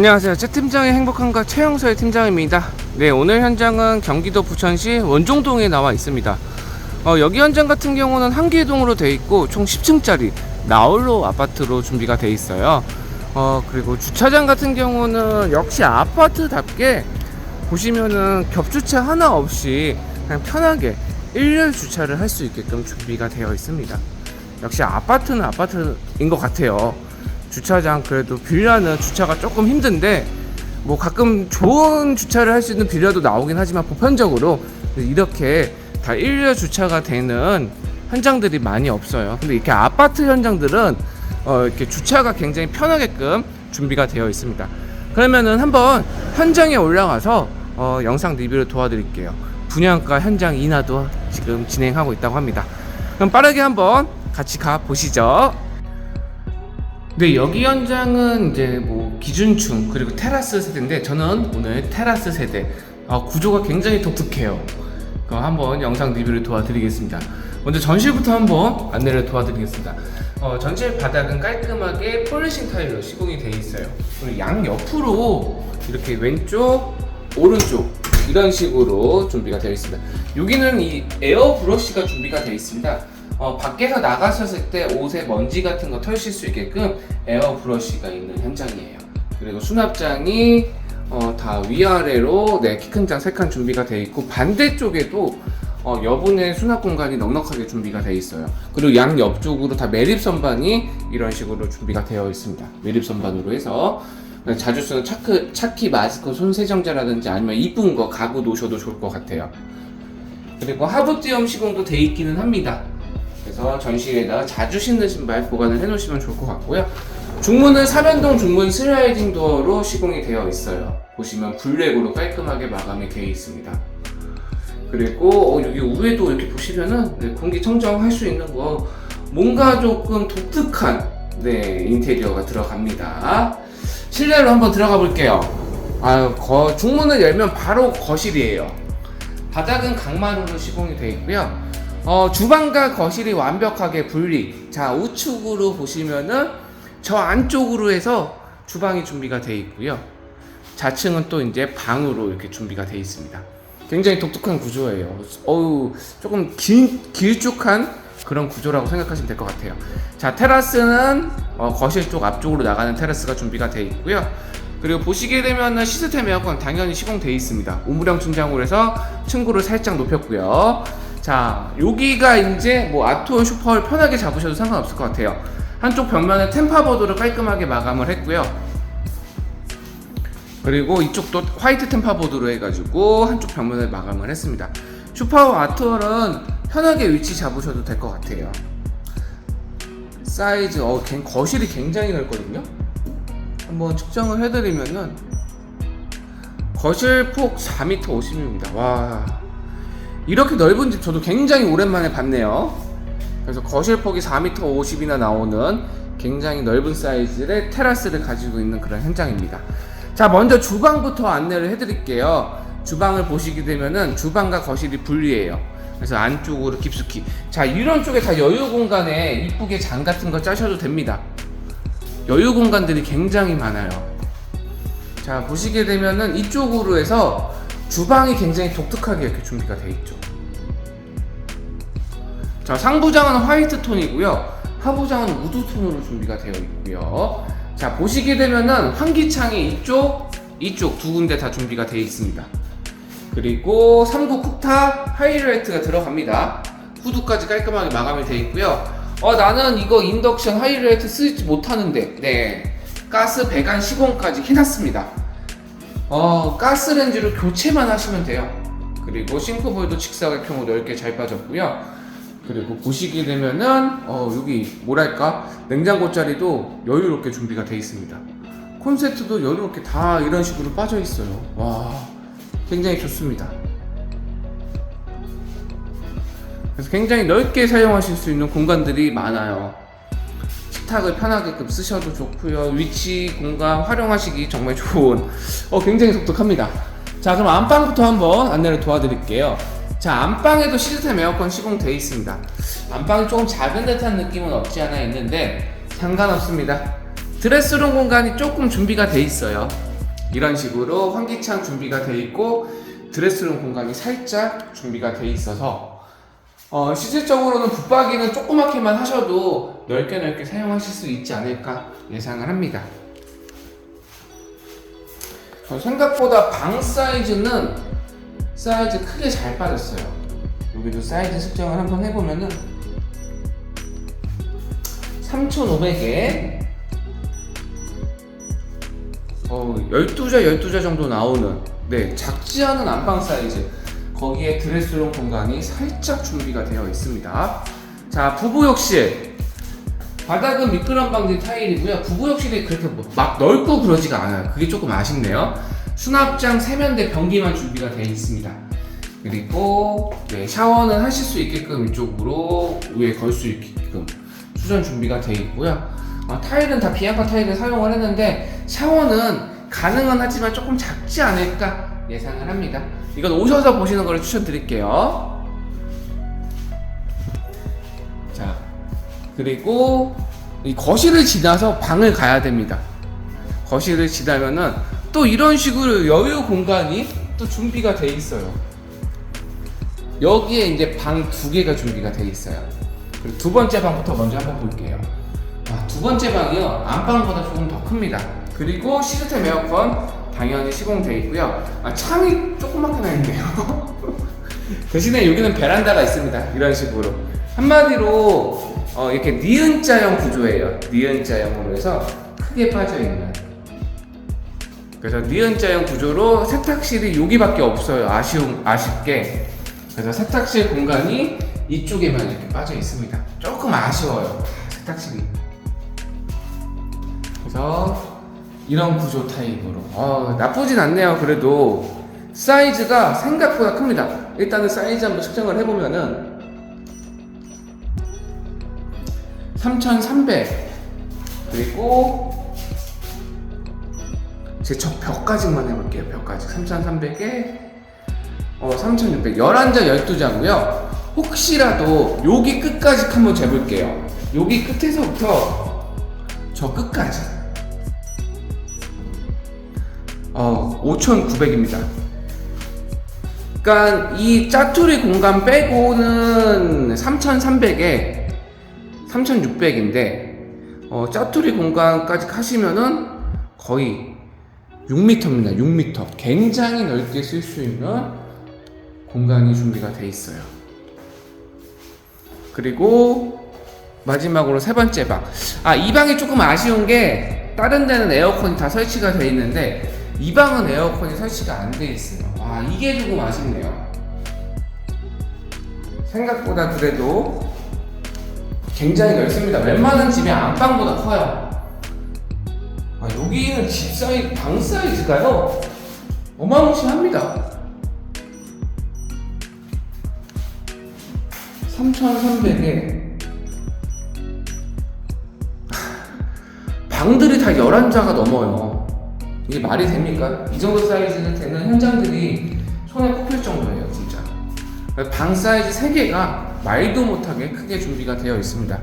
안녕하세요. 최 팀장의 행복한가 최영서의 팀장입니다. 네, 오늘 현장은 경기도 부천시 원종동에 나와 있습니다. 어, 여기 현장 같은 경우는 한 개동으로 돼 있고 총 10층짜리 나홀로 아파트로 준비가 돼 있어요. 어, 그리고 주차장 같은 경우는 역시 아파트답게 보시면은 겹주차 하나 없이 그냥 편하게 일렬 주차를 할 수 있게끔 준비가 되어 있습니다. 역시 아파트는 아파트인 것 같아요. 주차장 그래도 빌라는 주차가 조금 힘든데 뭐 가끔 좋은 주차를 할 수 있는 빌라도 나오긴 하지만 보편적으로 이렇게 다 일렬 주차가 되는 현장들이 많이 없어요. 근데 이렇게 아파트 현장들은 어 이렇게 주차가 굉장히 편하게끔 준비가 되어 있습니다. 그러면은 한번 현장에 올라가서 어 영상 리뷰를 도와드릴게요. 분양가 현장 인하도 지금 진행하고 있다고 합니다. 그럼 빠르게 한번 같이 가 보시죠. 네, 여기 현장은 이제 뭐 기준층 그리고 테라스 세대인데 저는 오늘 테라스 세대 아, 구조가 굉장히 독특해요. 한번 영상 리뷰를 도와드리겠습니다. 먼저 전실부터 한번 안내를 도와드리겠습니다. 어, 전실 바닥은 깔끔하게 폴리싱 타일로 시공이 되어 있어요. 그리고 양 옆으로 이렇게 왼쪽, 오른쪽 이런 식으로 준비가 되어 있습니다. 여기는 이 에어 브러쉬가 준비가 되어 있습니다. 어, 밖에서 나가셨을 때 옷에 먼지 같은 거 털실 수 있게끔 에어 브러쉬가 있는 현장이에요. 그리고 수납장이 어, 다 위아래로 네, 키큰장세칸 준비가 되어 있고 반대쪽에도 어, 여분의 수납 공간이 넉넉하게 준비가 되어 있어요. 그리고 양 옆쪽으로 다 매립 선반이 이런 식으로 준비가 되어 있습니다. 매립 선반으로 해서 자주 쓰는 차크, 차키 마스크 손 세정제라든지 아니면 이쁜 거 가구 놓으셔도 좋을 것 같아요. 그리고 하부띄엄 시공도 돼 있기는 합니다. 그래서 전시에다가 자주 신는 신발 보관을 해놓으시면 좋을 것 같고요. 중문은 사면동 중문 슬라이딩 도어로 시공이 되어 있어요. 보시면 블랙으로 깔끔하게 마감이 되어 있습니다. 그리고 어, 여기 위에도 이렇게 보시면은 네, 공기청정 할 수 있는 거 뭔가 조금 독특한 네, 인테리어가 들어갑니다. 실내로 한번 들어가 볼게요. 아, 거, 중문을 열면 바로 거실이에요. 바닥은 강마루로 시공이 되어 있고요. 어, 주방과 거실이 완벽하게 분리. 자, 우측으로 보시면은 저 안쪽으로 해서 주방이 준비가 되어 있고요. 자층은 또 이제 방으로 이렇게 준비가 되어 있습니다. 굉장히 독특한 구조예요. 어우, 조금 긴, 길쭉한 그런 구조라고 생각하시면 될 것 같아요. 자, 테라스는 어, 거실 쪽 앞쪽으로 나가는 테라스가 준비가 되어 있고요. 그리고 보시게 되면은 시스템 에어컨 당연히 시공되어 있습니다. 우무령 충장으로 해서 층고를 살짝 높였고요. 자, 여기가 이제 뭐 아토 슈퍼를 편하게 잡으셔도 상관없을 것 같아요. 한쪽 벽면에 템파보드로 깔끔하게 마감을 했고요. 그리고 이쪽도 화이트 템파보드로 해가지고 한쪽 벽면을 마감을 했습니다. 슈퍼와 아트월은 편하게 위치 잡으셔도 될 것 같아요. 사이즈, 어, 갱- 거실이 굉장히 넓거든요. 한번 측정을 해드리면은 거실 폭 4m 50입니다. 와, 이렇게 넓은 집 저도 굉장히 오랜만에 봤네요. 그래서 거실 폭이 4m 50이나 나오는 굉장히 넓은 사이즈의 테라스를 가지고 있는 그런 현장입니다. 자, 먼저 주방부터 안내를 해드릴게요. 주방을 보시게 되면은 주방과 거실이 분리해요. 그래서 안쪽으로 깊숙이. 자, 이런 쪽에 다 여유 공간에 이쁘게 장 같은 거 짜셔도 됩니다. 여유 공간들이 굉장히 많아요. 자, 보시게 되면은 이쪽으로 해서 주방이 굉장히 독특하게 이렇게 준비가 되어 있죠. 자, 상부장은 화이트 톤이고요. 하부장은 우드 톤으로 준비가 되어 있고요. 자, 보시게 되면은 환기창이 이쪽, 이쪽 두 군데 다 준비가 되어 있습니다. 그리고 3구 쿡탑 하이라이트가 들어갑니다. 후드까지 깔끔하게 마감이 되어 있고요. 어, 나는 이거 인덕션 하이라이트 쓰지 못하는데, 네. 가스 배관 시공까지 해놨습니다. 어, 가스렌지로 교체만 하시면 돼요. 그리고 싱크볼도 직사각형으로 넓게 잘 빠졌고요. 그리고 보시게 되면은 어, 여기 뭐랄까 냉장고 자리도 여유롭게 준비가 되어 있습니다. 콘센트도 여유롭게 다 이런 식으로 빠져 있어요. 와, 굉장히 좋습니다. 그래서 굉장히 넓게 사용하실 수 있는 공간들이 많아요. 식탁을 편하게끔 쓰셔도 좋고요. 위치 공간 활용하시기 정말 좋은 어 굉장히 독특합니다. 자 그럼 안방부터 한번 안내를 도와드릴게요. 자 안방에도 시스템 에어컨 시공되어 있습니다. 안방이 조금 작은 듯한 느낌은 없지 않아 있는데 상관없습니다. 드레스룸 공간이 조금 준비가 돼 있어요. 이런 식으로 환기창 준비가 돼 있고 드레스룸 공간이 살짝 준비가 돼 있어서 어, 실질적으로는 붙박이는 조그맣게만 하셔도 넓게 넓게 사용하실 수 있지 않을까 예상을 합니다. 어, 생각보다 방 사이즈는 사이즈 크게 잘 빠졌어요. 여기도 사이즈 측정을 한번 해보면은 3,500에 어, 12자, 12자 정도 나오는 네, 작지 않은 안방 사이즈 거기에 드레스룸 공간이 살짝 준비가 되어 있습니다. 자, 부부욕실. 바닥은 미끄럼 방지 타일이고요. 부부욕실이 그렇게 뭐막 넓고 그러지가 않아요. 그게 조금 아쉽네요. 수납장 세면대 변기만 준비가 되어 있습니다. 그리고 네, 샤워는 하실 수 있게끔 이쪽으로 위에 걸 수 있게끔 수전 준비가 되어 있고요. 어, 타일은 다 비앙카 타일을 사용을 했는데 샤워는 가능은 하지만 조금 작지 않을까 예상을 합니다. 이건 오셔서 보시는 걸 추천드릴게요. 자, 그리고 이 거실을 지나서 방을 가야 됩니다. 거실을 지나면은 또 이런 식으로 여유 공간이 또 준비가 돼 있어요. 여기에 이제 방 두 개가 준비가 돼 있어요. 그리고 두 번째 방부터 먼저 한번 볼게요. 아, 두 번째 방이요. 안방보다 조금 더 큽니다. 그리고 시스템 에어컨 당연히 시공되어 있고요. 아, 창이 조그맣게 나 있네요. 대신에 여기는 베란다가 있습니다. 이런 식으로. 한마디로 어, 이렇게 니은자형 구조예요. 니은자형으로 해서 크게 빠져 있는. 그래서 니은자형 구조로 세탁실이 여기밖에 없어요. 아쉬운 아쉽게. 그래서 세탁실 공간이 이쪽에만 이렇게 빠져 있습니다. 조금 아쉬워요. 세탁실이. 그래서 이런 구조 타입으로. 어, 나쁘진 않네요 그래도. 사이즈가 생각보다 큽니다. 일단은 사이즈 한번 측정을 해보면은 3300 그리고 제 저 벽까지만 해볼게요 벽까지. 3300에 어, 3600 11자 12자고요. 혹시라도 여기 끝까지 한번 재볼게요. 여기 끝에서부터 저 끝까지 어, 5,900입니다. 그러니까 이 짜투리 공간 빼고는 3,300에 3,600인데 어, 짜투리 공간까지 하시면은 거의 6m입니다. 6m. 굉장히 넓게 쓸 수 있는 공간이 준비가 돼 있어요. 그리고 마지막으로 세 번째 방. 아, 이 방이 조금 아쉬운 게 다른 데는 에어컨이 다 설치가 돼 있는데 이 방은 에어컨이 설치가 안 돼 있어요. 와, 이게 조금 아쉽네요. 생각보다 그래도 굉장히 넓습니다. 웬만한 집의 안방보다 커요. 아, 여기는 집 사이, 방 사이즈가요. 어마무시합니다. 3,300에 방들이 다 11자가 넘어요. 이게 말이 됩니까? 이 정도 사이즈는 되는 현장들이 손에 꼽힐 정도예요, 진짜. 방 사이즈 3개가 말도 못하게 크게 준비가 되어 있습니다.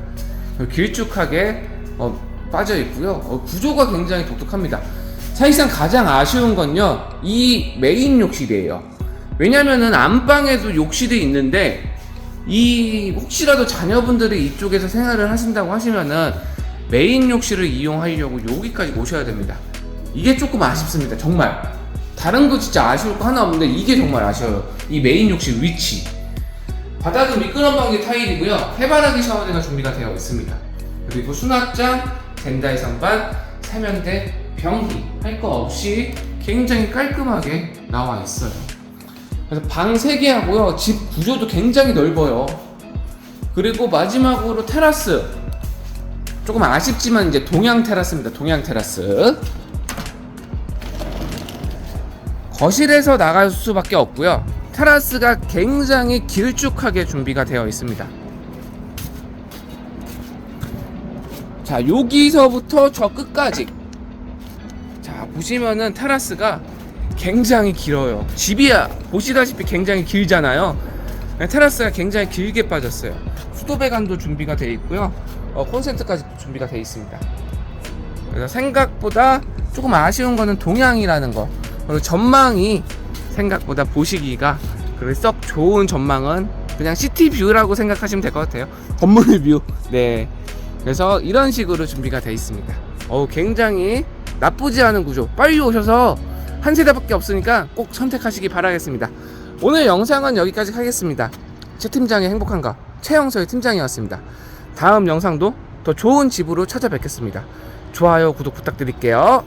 길쭉하게 어, 빠져 있고요. 어, 구조가 굉장히 독특합니다. 사실상 가장 아쉬운 건요, 이 메인 욕실이에요. 왜냐면은 안방에도 욕실이 있는데, 이 혹시라도 자녀분들이 이쪽에서 생활을 하신다고 하시면은 메인 욕실을 이용하려고 여기까지 오셔야 됩니다. 이게 조금 아쉽습니다. 정말. 다른 거 진짜 아쉬울 거 하나 없는데 이게 정말 아쉬워요. 이 메인 욕실 위치. 바닥은 미끄럼 방지 타일이고요. 해바라기 샤워대가 준비가 되어 있습니다. 그리고 수납장, 젠다이 선반, 세면대, 변기 할 거 없이 굉장히 깔끔하게 나와 있어요. 그래서 방 3개 하고요. 집 구조도 굉장히 넓어요. 그리고 마지막으로 테라스. 조금 아쉽지만 이제 동양 테라스입니다. 동양 테라스. 거실에서 나갈 수밖에 없고요. 테라스가 굉장히 길쭉하게 준비가 되어 있습니다. 자, 여기서부터 저 끝까지. 자, 보시면은 테라스가 굉장히 길어요. 집이야 보시다시피 굉장히 길잖아요. 테라스가 굉장히 길게 빠졌어요. 수도 배관도 준비가 되어 있고요. 어, 콘센트까지 준비가 되어 있습니다. 그래서 생각보다 조금 아쉬운 거는 동향이라는 거. 그리고 전망이 생각보다 보시기가 그렇게 썩 좋은 전망은 그냥 시티 뷰라고 생각하시면 될 것 같아요. 건물 뷰. 네. 그래서 이런 식으로 준비가 되어 있습니다. 어우, 굉장히 나쁘지 않은 구조. 빨리 오셔서 한 세대밖에 없으니까 꼭 선택하시기 바라겠습니다. 오늘 영상은 여기까지 하겠습니다. 최 팀장의 행복한가 최영서의 팀장이었습니다. 다음 영상도 더 좋은 집으로 찾아뵙겠습니다. 좋아요, 구독 부탁드릴게요.